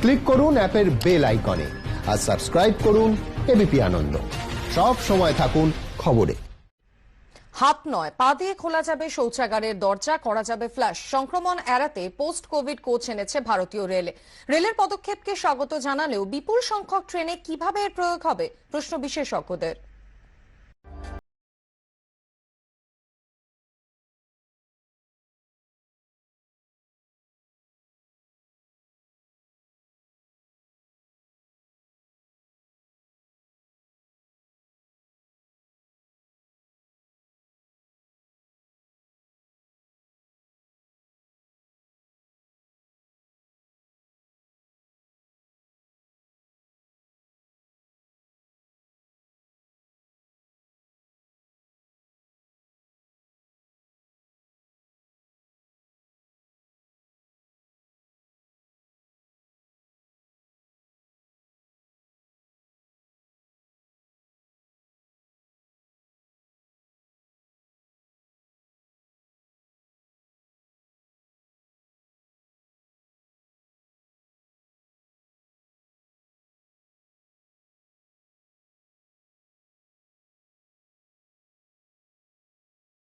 Click করুন অ্যাপের bell আইকনে আর সাবস্ক্রাইব করুন এবিপি আনন্দ। সব সময় থাকুন খবরে। হাত নয়, পা দিয়ে খোলা যাবে শৌচাগারের দরজা, করা যাবে ফ্ল্যাশ। সংক্রমণ এড়াতে পোস্ট কোভিড কোচ এনেছে ভারতীয় রেলে। রেলের পদক্ষেপকে স্বাগত জানালেও বিপুল সংখ্যক ট্রেনে কীভাবে এর প্রয়োগ হবে? প্রশ্ন বিশেষজ্ঞদের।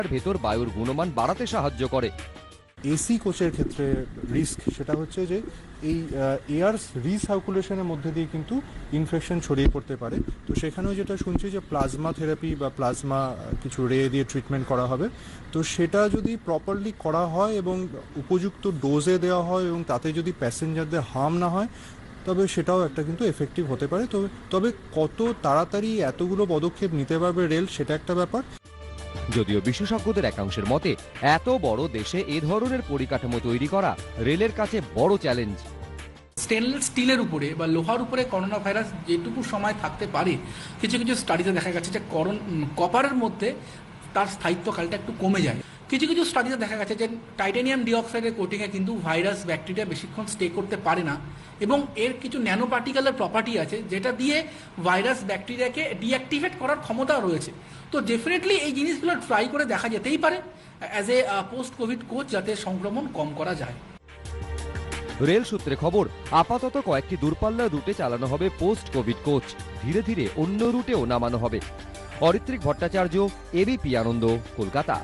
ভেতর বায়ুর গুণমান বাড়াতে সাহায্য করে। এসি কোচের ক্ষেত্রে রিস্ক সেটা হচ্ছে যে এই এয়ার রিসার্কুলেশনের মধ্যে দিয়ে কিন্তু ইনফেকশন ছড়িয়ে পড়তে পারে। তো সেখানেও যেটা শুনছি যে প্লাজমা থেরাপি বা প্লাজমা কিছু রে দিয়ে ট্রিটমেন্ট করা হবে। তো সেটা যদি প্রপারলি করা হয় এবং উপযুক্ত ডোজে দেওয়া হয় এবং তাতে যদি প্যাসেঞ্জারদের হার্ম না হয়, তবে সেটাও একটা কিন্তু এফেক্টিভ হতে পারে। তবে তবে কত তাড়াতাড়ি এতগুলো পদক্ষেপ নিতে পারবে রেল, সেটা একটা ব্যাপার। যদিও বিশেষজ্ঞদের একাংশের মতে, এত বড় দেশে এ ধরনের পরিকাঠামো তৈরি করা রেলের কাছে বড় চ্যালেঞ্জ। স্টেনলেস স্টিলের উপরে বা লোহার উপরে করোনা ভাইরাস যেটুকু সময় থাকতে পারে, কিছু কিছু স্টাডিতে দেখা গেছে যে করন, কপারের মধ্যে তার স্থায়িত্বকালটা একটু কমে যায়। কিছু কিছু স্টাডিতে দেখা গেছে যে টাইটানিয়াম ডিঅক্সাইডের কোটিংয়ে কিন্তু ভাইরাস, ব্যাকটেরিয়া বেশিক্ষণ স্টে করতে পারে না। এবং এর কিছু ন্যানো পার্টিকেলের প্রপার্টি আছে, যেটা দিয়ে ভাইরাস ব্যাকটেরিয়াকে ডিঅ্যাক্টিভেট করার ক্ষমতা রয়েছে। তো ডেফিনেটলি এই জিনিসগুলো ট্রাই করে দেখা যেতেই পারে as a post covid coach যাতে সংক্রমণ কম করা যায়। রেল সূত্রে খবর, আপাতত কয়েকটি দূরপাল্লার রুটে চালানো হবে পোস্ট কোভিড কোচ ধীরে ধীরে অন্য রুটেও নামানো হবে। অরিত্রিক ভট্টাচার্য এবিপি আনন্দ কলকাতা।